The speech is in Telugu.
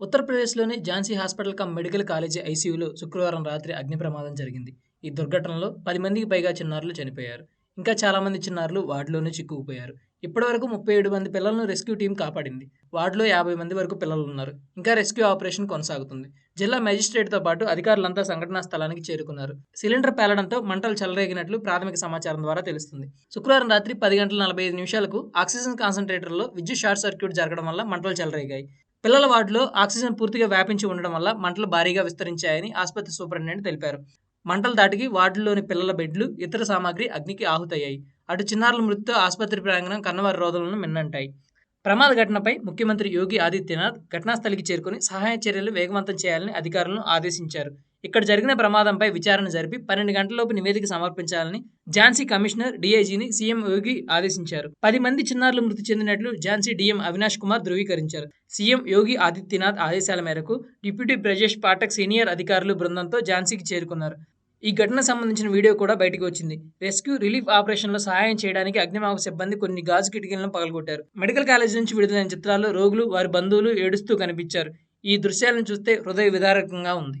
ఉత్తరప్రదేశ్లోని Jhansi hospital cum medical college ఐసీయూలో శుక్రవారం రాత్రి అగ్ని ప్రమాదం జరిగింది. ఈ దుర్ఘటనలో పది మందికి పైగా చిన్నారులు చనిపోయారు. ఇంకా చాలామంది చిన్నారులు వార్డులోనే చిక్కుకుపోయారు. ఇప్పటివరకు ముప్పై ఏడు మంది పిల్లలను రెస్క్యూ టీం కాపాడింది. వార్డులో యాభై మంది వరకు పిల్లలు ఉన్నారు. ఇంకా రెస్క్యూ ఆపరేషన్ కొనసాగుతుంది. జిల్లా మెజిస్ట్రేట్తో పాటు అధికారులంతా సంఘటనా స్థలానికి చేరుకున్నారు. సిలిండర్ పేలడంతో మంటలు చెలరేగినట్లు ప్రాథమిక సమాచారం ద్వారా తెలుస్తుంది. శుక్రవారం రాత్రి పది గంటల నలభై ఐదు నిమిషాలకు ఆక్సిజన్ కాన్సన్ట్రేటర్లో విద్యుత్ షార్ట్ సర్క్యూట్ జరగడం వల్ల మంటలు చెలరేగాయి. పిల్లల వార్డులో ఆక్సిజన్ పూర్తిగా వ్యాపించి ఉండడం వల్ల మంటలు భారీగా విస్తరించాయని ఆసుపత్రి సూపరింటెండెంట్ తెలిపారు. మంటల దాటికి వార్డులోని పిల్లల బెడ్లు ఇతర సామాగ్రి అగ్నికి ఆహుతయ్యాయి. అటు చిన్నారుల మృతితో ఆసుపత్రి ప్రాంగణం కన్నవారి రోదలను మిన్నంటాయి. ప్రమాద ఘటనపై ముఖ్యమంత్రి యోగి ఆదిత్యనాథ్ ఘటనాస్థలికి చేరుకుని సహాయ చర్యలు వేగవంతం చేయాలని అధికారులను ఆదేశించారు. ఇక్కడ జరిగిన ప్రమాదంపై విచారణ జరిపి పన్నెండు గంటలలోపు నివేదిక సమర్పించాలని ఝాన్సీ కమిషనర్ డీఐజీని సీఎం యోగి ఆదేశించారు. పది మంది చిన్నారులు మృతి చెందినట్లు ఝాన్సీ డీఎం అవినాష్ కుమార్ ధృవీకరించారు. సీఎం యోగి ఆదిత్యనాథ్ ఆదేశాల మేరకు డిప్యూటీ బ్రజేష్ పాఠక్ సీనియర్ అధికారులు బృందంతో ఝాన్సీకి చేరుకున్నారు. ఈ ఘటన సంబంధించిన వీడియో కూడా బయటకు వచ్చింది. రెస్క్యూ రిలీఫ్ ఆపరేషన్లో సహాయం చేయడానికి అగ్నిమాపక సిబ్బంది కొన్ని గాజు కిటికీలను పగలగొట్టారు. మెడికల్ కాలేజ్ నుంచి విడుదలైన చిత్రాల్లో రోగులు వారి బంధువులు ఏడుస్తూ కనిపించారు. ఈ దృశ్యాలను చూస్తే హృదయ విదారకంగా ఉంది.